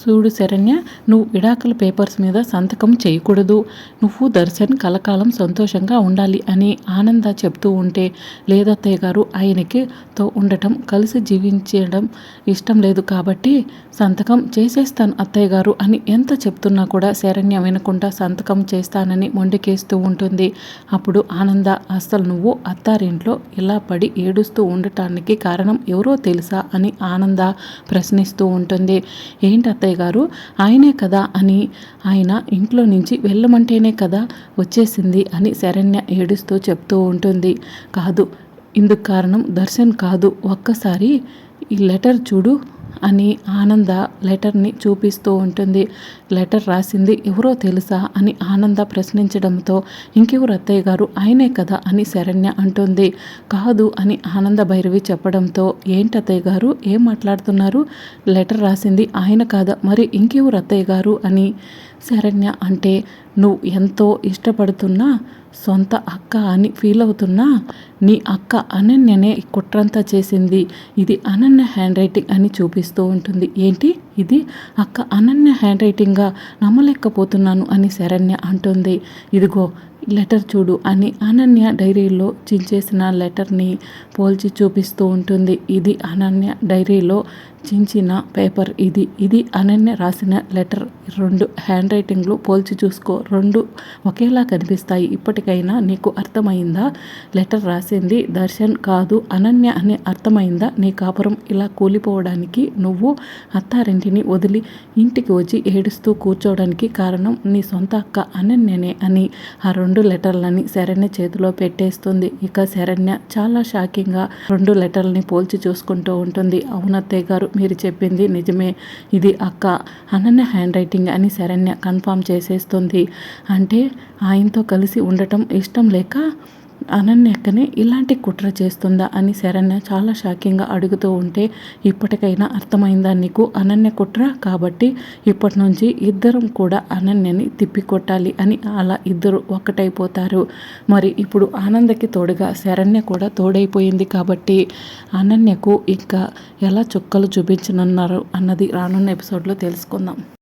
చూడు శరణ్య నువ్వు విడాకుల పేపర్స్ మీద సంతకం చేయకూడదు. నువ్వు దర్శన్ కలకాలం సంతోషంగా ఉండాలి అని ఆనంద చెప్తూ ఉంటే లేదత్తయ్య గారు ఆయనకి తో ఉండటం కలిసి జీవించడం ఇష్టం లేదు కాబట్టి సంతకం చేసేస్తాను అత్తయ్య గారు అని ఎంత చెప్తున్నా కూడా శరణ్య వినకుండా సంతకం చేస్తానని మొండికేస్తూ ఉంటుంది. అప్పుడు ఆనంద అస్సలు నువ్వు అత్తారింట్లో ఇలా పడి ఏడుస్తూ ఉండటానికి కారణం ఎవరో తెలుసా అని ఆనంద ప్రశ్నిస్తూ ఉంటుంది. ఏంటి అత్తయ్య గారు ఆయనే కదా అని ఆయన ఇంట్లో నుంచి వెళ్ళమంటేనే కదా వచ్చేసింది అని శరణ్య ఏడుస్తూ చెప్తూ ఉంటుంది. కాదు ఇందుకు కారణం దర్శన్ కాదు. ఒక్కసారి ఈ లెటర్ చూడు. అని ఆనంద లెటర్ని చూపిస్తూ ఉంటుంది. లెటర్ రాసింది ఎవరో తెలుసా అని ఆనంద ప్రశ్నించడంతో ఇంకెవరు అత్తయ్య గారు? ఆయనే కదా అని శరణ్య అంటుంది. కాదు అని ఆనంద భైరవి చెప్పడంతో ఏంటి అత్తయ్య గారు? ఏం మాట్లాడుతున్నారు? లెటర్ రాసింది ఆయన కాదా? మరి ఇంకెవరు అత్తయ్య గారు అని శరణ్య అంటే నువ్వు ఎంతో ఇష్టపడుతున్నా సొంత అక్క అని ఫీల్ అవుతున్నా నీ అక్క అనన్యనే కుట్రంతా చేసింది. ఇది అనన్య హ్యాండ్ రైటింగ్ అని చూపిస్తూ ఉంటుంది. ఏంటి? ఇది అక్క అనన్య హ్యాండ్ రైటింగ్గా నమ్మలేకపోతున్నాను అని శరణ్య అంటుంది. ఇదిగో లెటర్ చూడు అని అనన్య డైరీలో చించేసిన లెటర్ని పోల్చి చూపిస్తూ ఉంటుంది. ఇది అనన్య డైరీలో చించిన పేపర్ ఇది. ఇది అనన్య రాసిన లెటర్. రెండు హ్యాండ్ రైటింగ్లు పోల్చి చూసుకో. రెండు ఒకేలా కనిపిస్తాయి. ఇప్పటికైనా నీకు అర్థమైందా? లెటర్ రాసింది దర్శన్ కాదు అనన్య అని అర్థమైందా? నీ కాపురం ఇలా కూలిపోవడానికి నువ్వు అత్తారింటిని వదిలి ఇంటికి వచ్చి ఏడుస్తూ కూర్చోవడానికి కారణం నీ సొంత అక్క అనన్యనే అని ఆ రెండు రెండు లెటర్లని శరణ్య చేతిలో పెట్టేస్తుంది. ఇక శరణ్య చాలా షాకింగ్గా రెండు లెటర్లని పోల్చి చూసుకుంటూ ఉంటుంది. అవునత్తయ్య గారు మీరు చెప్పింది నిజమే. ఇది అక్క. అనన్య హ్యాండ్ రైటింగ్ అని శరణ్య కన్ఫామ్ చేసేస్తుంది. అంటే ఆయనతో కలిసి ఉండటం ఇష్టం లేక అనన్యక్కనే ఇలాంటి కుట్ర చేస్తుందా అని శరణ్య చాలా షాకింగ్గా అడుగుతూ ఉంటే ఇప్పటికైనా అర్థమైందా నీకు? అనన్య కుట్ర కాబట్టి ఇప్పటి నుంచి ఇద్దరం కూడా అనన్యని తిప్పికొట్టాలి అని అలా ఇద్దరు ఒక్కటైపోతారు మరి ఇప్పుడు ఆనందకి తోడుగా శరణ్య కూడా తోడైపోయింది కాబట్టి అనన్యకు ఇంకా ఎలా చుక్కలు చూపించనున్నారు అన్నది రానున్న ఎపిసోడ్లో తెలుసుకుందాం.